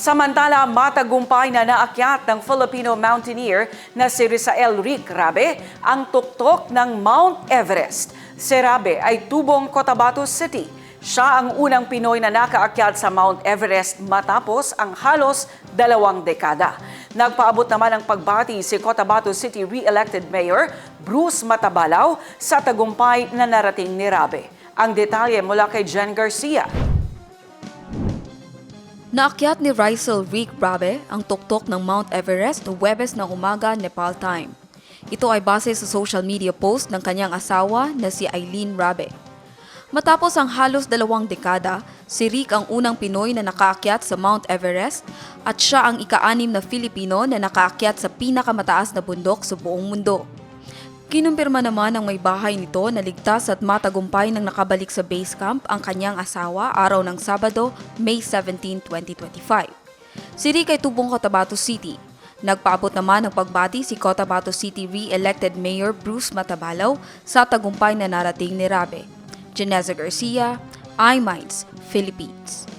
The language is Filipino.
Samantala, matagumpay na naakyat ng Filipino mountaineer na si Rizael Rick Rabe ang tuktok ng Mount Everest. Si Rabe ay tubong Cotabato City. Siya ang unang Pinoy na nakaakyat sa Mount Everest matapos ang halos dalawang dekada. Nagpaabot naman ng pagbati si Cotabato City re-elected Mayor Bruce Matabalaw sa tagumpay na narating ni Rabe. Ang detalye mula kay Jen Garcia. Naakyat ni Rizal Rick Rabe ang tuktok ng Mount Everest no Webes ng umaga Nepal time. Ito ay base sa social media post ng kanyang asawa na si Eileen Rabe. Matapos ang halos dalawang dekada, si Rick ang unang Pinoy na nakaakyat sa Mount Everest at siya ang ika-anim na Filipino na nakaakyat sa pinakamataas na bundok sa buong mundo. Kinumpirma naman ng may bahay nito na ligtas at matagumpay nang nakabalik sa base camp ang kanyang asawa araw ng Sabado, May 17, 2025. Si Rick ay tubong Cotabato City. Nagpaabot naman ng pagbati si Cotabato City re-elected Mayor Bruce Matabalaw sa tagumpay na narating ni Rabe. Janeza Garcia, iMinds, Philippines.